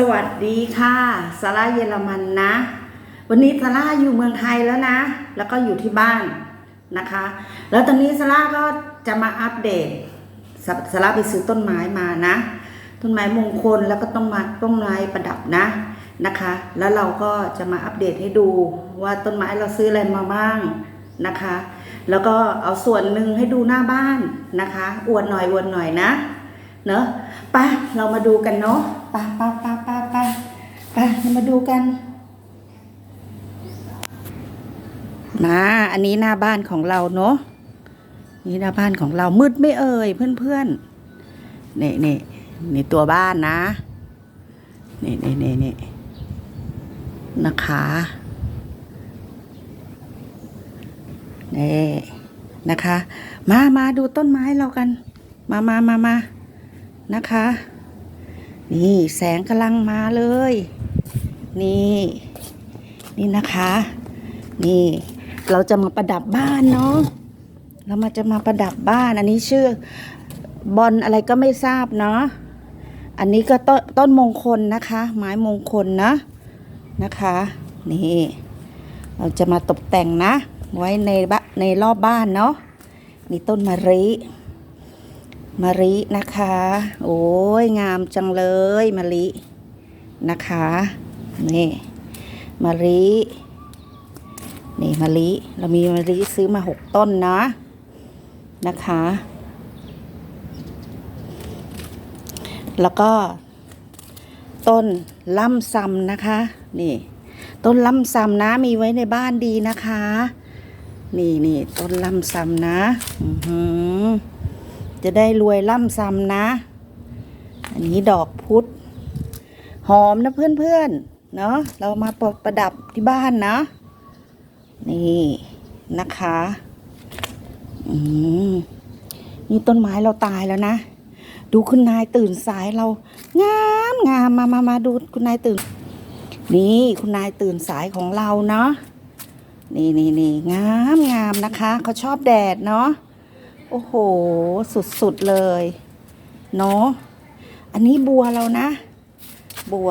สวัสดีค่ะซาร่าเยอรมันนะ วันนี้ซาร่าอยู่เมืองไทยแล้วนะ แล้วก็อยู่ที่บ้านนะคะ แล้วตอนนี้ซาร่าก็จะมาอัปเดตซาร่าไปซื้อต้นไม้มานะ ต้นไม้มงคลแล้วก็ต้องมาต้นไม้ประดับนะนะคะ แล้วเราก็จะมาอัปเดตให้ดูว่าต้นไม้เราซื้ออะไรมาบ้างนะคะ แล้วก็เอาส่วนหนึ่งให้ดูหน้าบ้านนะคะ อวดหน่อยอวดหน่อยนะ เนอะไปเรามาดูกันเนาะ ปไปไปไปไปไปเรามาดูกัน มาอันนี้หน้าบ้านของเราเนาะนี่หน้าบ้านของเรามืดไม่เอ่ยเพื่อนๆนี่นี่นี่ตัวบ้านนะนี่นี่นี่นี่นะคะนี่นะคะ มามาดูต้นไม้เรากัน มามามามานะคะ นี่แสงกำลังมาเลย นี่ นี่นะคะ นี่ เราจะมาประดับบ้านเนาะเรามาจะมาประดับบ้านอันนี้ชื่อบอลอะไรก็ไม่ทราบเนาะอันนี้ก็ต้นต้นมงคลนะคะ ไม้มงคลนะนะคะ นี่ เราจะมาตกแต่งนะ ไว้ในบในรอบบ้านเนาะนี่ต้นมะริ มะลินะคะ โอ้ยงามจังเลยมะลินะคะนี่มะลินี่มะลิเรามีมะลิซื้อมาหกต้นนะนะคะ แล้วก็ ต้นล่ำซำนะคะ นี่ ต้นล่ำซำนะมีไว้ในบ้านดีนะคะ นี่นี่ต้นล่ำซำนะ อือหือ จะได้รวยล่ำซ้ำนะ อันนี้ดอกพุธหอมนะเพื่อนๆเนาะเรามาประประดับที่บ้านนะ นี่นะคะอืมนี่ต้นไม้เราตายแล้วนะ ดูคุณนายตื่นสายเรา งามงามมามามาดูคุณนายตื่น นี่คุณนายตื่นสายของเราเนาะนี่นี่นี่งามงามนะคะเขาชอบแดดเนาะ โอ้โห สุดๆเลย เนาะ อันนี้บัวเรานะ บัว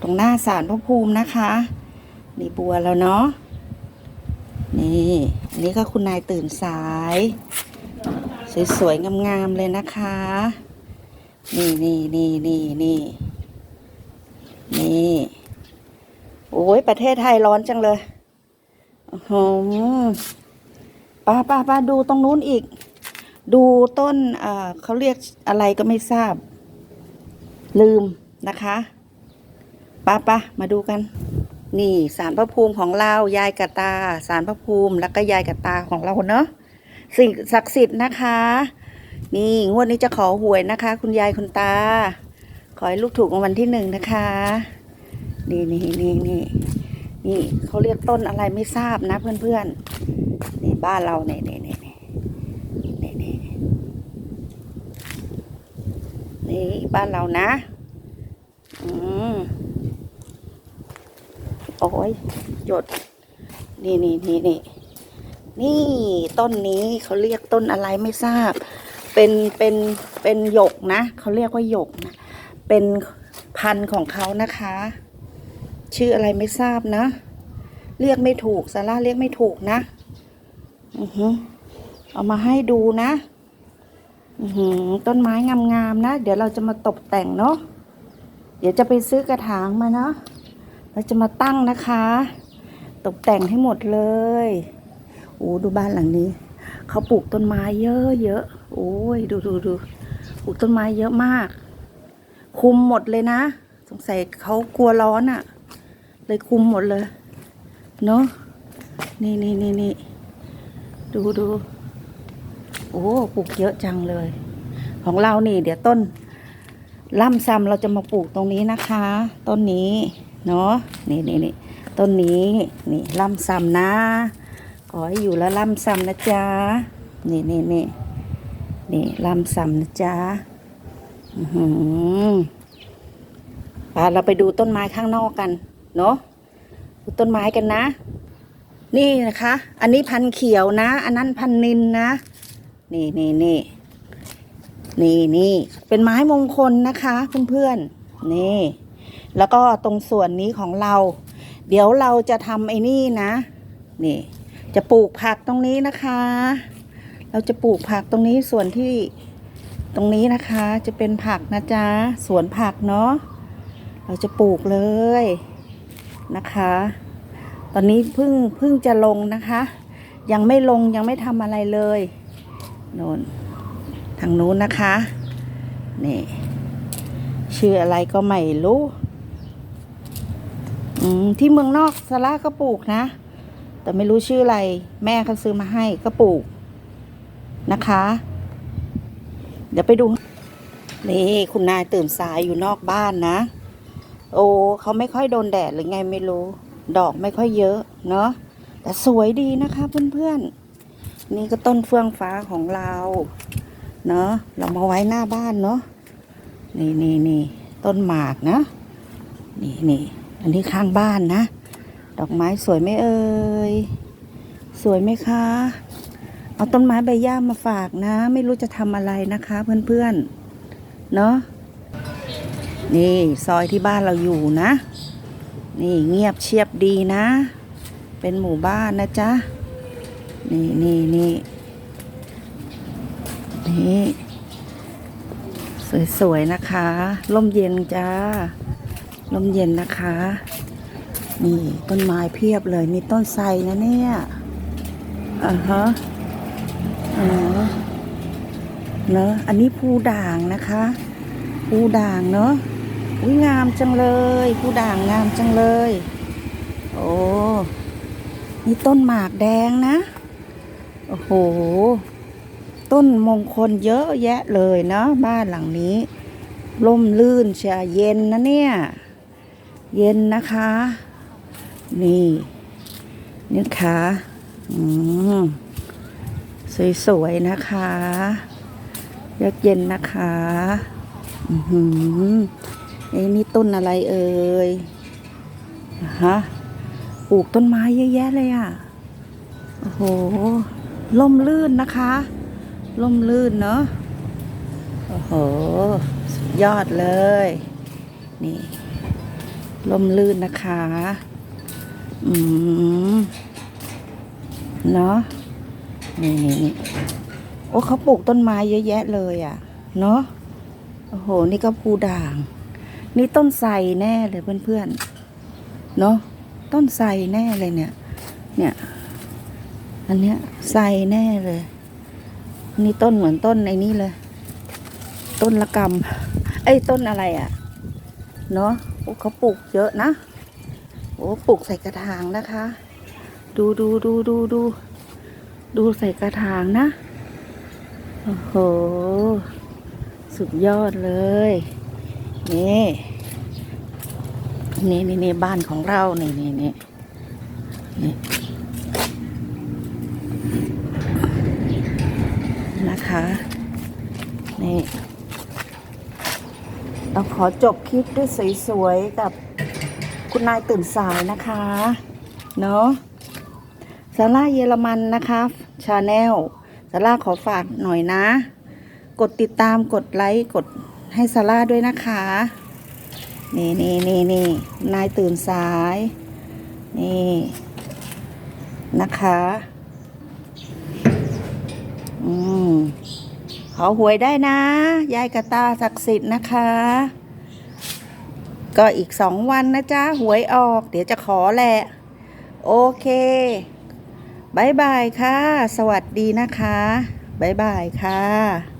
ตรงหน้าศาลพระภูมินะคะ นี่บัวเราเนาะ นี่อันนี้ก็คุณนายตื่นสาย สวยๆ งามๆ เลยนะคะ นี่นี่นี่นี่นี่นี่โอ้ย ประเทศไทยร้อนจังเลยโอ้โหป้าป้าป้าดูตรงนู้นอีก ดูต้นเขาเรียกอะไรก็ไม่ทราบ ลืมนะคะป้าป้ามาดูกัน นี่สารพระภูมิของเรายายกะตา สารพระภูมิแล้วก็ยายกะตาของเราเนาะสิ่งศักดิ์สิทธิ์นะคะ นี่งวดนี้จะขอหวยนะคะ คุณยายคุณตา ขอให้ลูกถูกรางวัลที่หนึ่งนะคะ นี่นี่นี่นี่นี่เขาเรียกต้นอะไรไม่ทราบนะเพื่อนๆนี่บ้านเราเนี่เน่เนี่ยเนี่ยเนี่ยเนี่ย นี่บ้านเรานะอืมโอ้ยหยด นี่นี่นี่นี่นี่ต้นนี้เขาเรียกต้นอะไรไม่ทราบ เป็นเป็นเป็นหยกนะเขาเรียกว่าหยกนะเป็นพันธุ์ของเขานะคะ ชื่ออะไรไม่ทราบนะ เรียกไม่ถูกซาร่าเรียกไม่ถูกนะอือหือเอามาให้ดูนะ ต้นไม้งามๆนะ เดี๋ยวเราจะมาตกแต่งเนาะเดี๋ยวจะไปซื้อกระถางมาเนาะเราจะมาตั้งนะคะ ตกแต่งให้หมดเลยโอ้ดูบ้านหลังนี้เขาปลูกต้นไม้เยอะเยอะๆโอ้ยดูดูดูปลูกต้นไม้เยอะมาก คุมหมดเลยนะ สงสัยเขากลัวร้อนอะ่ะ เลยคุมหมดเลย เนาะนี่นี่นี่นี่ดูดู โอ้ปลูกเยอะจังเลย ของเรานี่ เดี๋ยวต้นล่ำซำเราจะมาปลูกตรงนี้นะคะ ต้นนี้เนาะนี่นี่นี่ต้นนี้นี่ล่ำซำนะขอให้อยู่แล้วล่ำซำนะจ๊ะนี่นี่นี่นี่ล่ำซำนะจ๊ะอือหือปเราไปดูต้นไม้ข้างนอกกัน เนาะดูต้นไม้กันนะ นี่นะคะ อันนี้พันเขียวนะ อันนั้นพันนินนะ นี่นี่นี่นี่นี่เป็นไม้มงคลนะคะเพื่อนๆนี่ แล้วก็ตรงส่วนนี้ของเรา เดี๋ยวเราจะทำไอ้นี่นะ นี่ จะปลูกผักตรงนี้นะคะ เราจะปลูกผักตรงนี้ส่วนที่ตรงนี้นะคะ จะเป็นผักนะจ๊ะสวนผักเนาะเราจะปลูกเลยนะคะ ตอนนี้เพิ่งเพิ่งจะลงนะคะ ยังไม่ลงยังไม่ทำอะไรเลย โน่นทางนู้นนะคะ นี่ชื่ออะไรก็ไม่รู้ที่เมืองนอกซาร่าก็ปลูกนะ แต่ไม่รู้ชื่ออะไร แม่เขาซื้อมาให้ก็ปลูกนะคะ เดี๋ยวไปดู นี่คุณนายตื่นสายอยู่นอกบ้านนะ โอ้เขาไม่ค่อยโดนแดดหรือไงไม่รู้ ดอกไม่ค่อยเยอะ เนาะแต่สวยดีนะคะเพื่อนๆ นี่ก็ต้นเฟื่องฟ้าของเราเนาะเรามาไว้หน้าบ้านเนาะนี่นี่นี่ต้นหมากนะนี่นี่อันนี้ข้างบ้านนะ ดอกไม้สวยไหมเอ่ยสวยไหมคะ เอาต้นไม้ใบหญ้ามาฝากนะ ไม่รู้จะทำอะไรนะคะ เพื่อนๆเนาะนี่ซอยที่บ้านเราอยู่นะ นี่เงียบเชียบดีนะ เป็นหมู่บ้านนะจ๊ะ นี่นี่นี่นี่สวยๆนะคะร่มเย็นจ้าร่มเย็นนะคะ นี่ต้นไม้เพียบเลย มีต้นไทรนะเนี่ยอ่าฮะอ๋อเนอะอันนี้ภูด่างนะคะภูด่างเนอะอุ้ยงามจังเลยภูด่างงามจังเลย โอ้นี่ต้นหมากแดงนะ โอ้โห ต้นมงคลเยอะแยะเลยเนาะบ้านหลังนี้ร่มลื่นเชียเย็นนะเนี่ย เย็นนะคะ นี่นี่ค่ะอืมสวยๆนะคะยอดเย็นนะคะอือหือเอ้นี่ต้นอะไรเอ่ยฮะปลูกต้นไม้เยอะแยะเลยอะ โอ้โห ล่มลื่นนะคะล่มลื่นเนาะโอ้โหสุดยอดเลย นี่ล่มลื่นนะคะ อืมเนาะนี่นี่นี่โอ้เขาปลูกต้นไม้เยอะแยะเลยอะ เนาะโอ้โห นี่ก็ภูด่าง นี่ต้นไทรแน่เลยเพื่อนๆเนาะต้นไทรแน่เลยเนี่ย เนี่ย อันเนี้ยไทรแน่เลย นี่ต้นเหมือนต้นในนี้เลย ต้นละกำเอ้ต้นอะไรอะ่ะ เนาะโอ้เขาปลูกเยอะนะ โอ้ปลูกใส่กระถางนะคะ ดูดูดูดูดูดูใส่กระถางนะ โอ้โห สุดยอดเลย นี่นี่นี่นี่บ้านของเรา นี่นี่นี่นี่ นะคะ นี่เราขอจบคลิปด้วยสวยๆ กับคุณนายตื่นสายนะคะ เนาะซาร่าเยอรมันนะคะชาแนลซาร่าขอฝากหน่อยนะ กดติดตามกดไลค์กดให้ซาร่าด้วยนะคะ นี่นี่นี่นี่นายตื่นสาย นี่ นะคะ อืมขอหวยได้นะ ยายกระตาศักดิ์สิทธิ์นะคะ ก็อีกสองวันนะจ๊ะ หวยออก เดี๋ยวจะขอแหละ โอเคบายบายค่ะ สวัสดีนะคะบายบายค่ะ